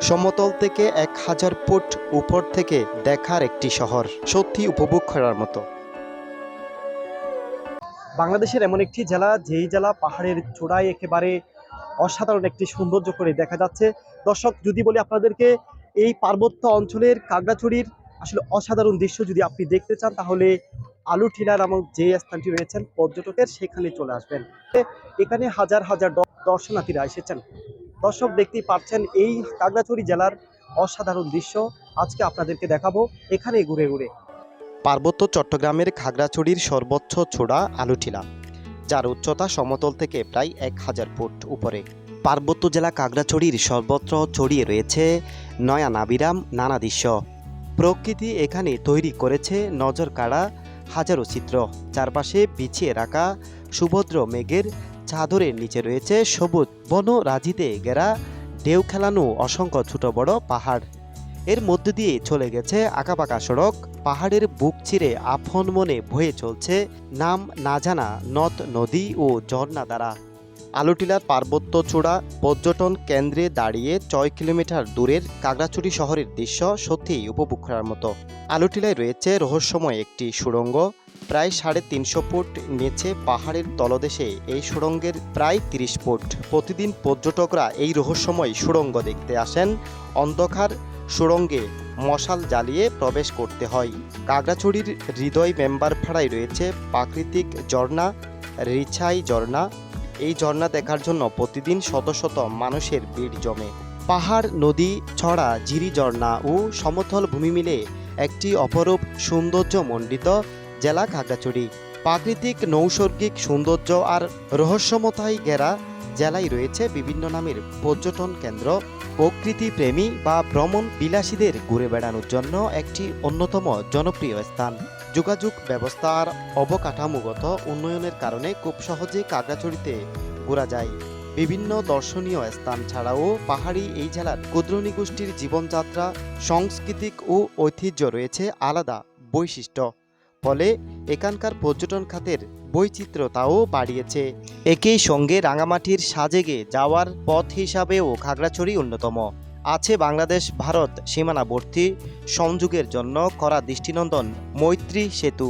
সমতল থেকে এক হাজার ফুট উপর থেকে দেখার একটি শহর। সত্যি উপভোগ করার মতো। বাংলাদেশের এমন একটি জেলা, যেই জেলা পাহাড়ের চূড়ায় একেবারে অসাধারণ একটি সৌন্দর্য করে দেখা যাচ্ছে। দর্শক, যদি বলি আপনাদেরকে, এই পার্বত্য অঞ্চলের কাগড়াছড়ির আসলে অসাধারণ দৃশ্য যদি আপনি দেখতে চান, তাহলে আলুঠিলা নামক যে স্থানটি রয়েছেন, পর্যটকের সেখানে চলে আসবেন। এখানে হাজার হাজার দর্শনার্থীরা এসেছেন। দর্শক দেখতেই পাচ্ছেন, এই কাগড়াছড়ি জেলার অসাধারণ দৃশ্য। আজকে আপনাদেরকে দেখাবো এখানে ঘুরে ঘুরে। পার্বত্য চট্টগ্রামের খাগড়াছড়ির সর্বোচ্চ চূড়া আলুঠিলা যার উচ্চতা সমতল থেকে প্রায় এক হাজার ফুট উপরে। পার্বত্য জেলা কাগড়াছড়ির সর্বত্র ছড়িয়ে রয়েছে নয়া নাবিরাম নানা দৃশ্য। প্রকৃতি এখানে তৈরি করেছে নজর কাড়া হাজারো চিত্র, চারপাশে পিছিয়ে রাখা সুভদ্র মেঘের চাদরের নিচে রয়েছে সবুজ বনরাজিতে ঘেরা ঢেউ খেলানো অসংখ্য ছোট বড় পাহাড়। এর মধ্যে দিয়ে চলে গেছে আঁকাপাকা সড়ক। পাহাড়ের বুক চিরে আপন মনে বয়ে চলছে নাম না জানা নদ, নদী ও ঝর্ণা দ্বারা। আলুটিলার পার্বত্য চূড়া পর্যটন কেন্দ্রে দাঁড়িয়ে ছয় কিলোমিটার দূরের কাগড়াছড়ি শহরের দৃশ্য সত্যিই উপভোগ করার মতো। আলুটিলায় রয়েছে রহস্যময় একটি সুড়ঙ্গ। প্রায় সাড়ে তিনশো ফুট নিচে পাহাড়ের তলদেশে এই সুড়ঙ্গের প্রায় তিরিশ ফুট। প্রতিদিন পর্যটকরা এই রহস্যময় সুড়ঙ্গ দেখতে আসেন। অন্ধকার সুড়ঙ্গে মশাল জ্বালিয়ে প্রবেশ করতে হয়। কাগড়াছড়ির হৃদয় মেম্বার ফাড়ায় রয়েছে প্রাকৃতিক ঝর্ণা, রিছাই ঝর্ণা। এই ঝর্ণা দেখার জন্য প্রতিদিন শত শত মানুষের ভিড় জমে। পাহাড়, নদী, ছড়া, ঝিরি ঝর্ণা ও সমতল ভূমি মিলে একটি অপরূপ সৌন্দর্যমণ্ডিত জেলা খাগড়াছড়ি। প্রাকৃতিক, নৈসর্গিক সৌন্দর্য আর রহস্যমতায় ঘেরা জেলায় রয়েছে বিভিন্ন নামের পর্যটন কেন্দ্র। প্রকৃতি প্রেমী বা ভ্রমণ বিলাসীদের ঘুরে বেড়ানোর জন্য একটি অন্যতম জনপ্রিয় স্থান। যোগাযোগ ব্যবস্থা আর অবকাঠামোগত উন্নয়নের কারণে খুব সহজে কাগড়াছড়িতে ঘোরা যায়। বিভিন্ন দর্শনীয় স্থান ছাড়াও পাহাড়ি এই জেলার ক্ষুদ্রনী গোষ্ঠীর জীবনযাত্রা, সাংস্কৃতিক ও ঐতিহ্য রয়েছে আলাদা বৈশিষ্ট্য। ফলে এখানকার পর্যটন খাতের বৈচিত্র্যতাও বাড়িয়েছে। একই সঙ্গে রাঙামাটির সাজেগে যাওয়ার পথ হিসাবেও খাগড়াছড়ি অন্যতম। আছে বাংলাদেশ, ভারত সীমানাবর্তী। সংযোগের জন্য করা দৃষ্টিনন্দন, মৈত্রী সেতু।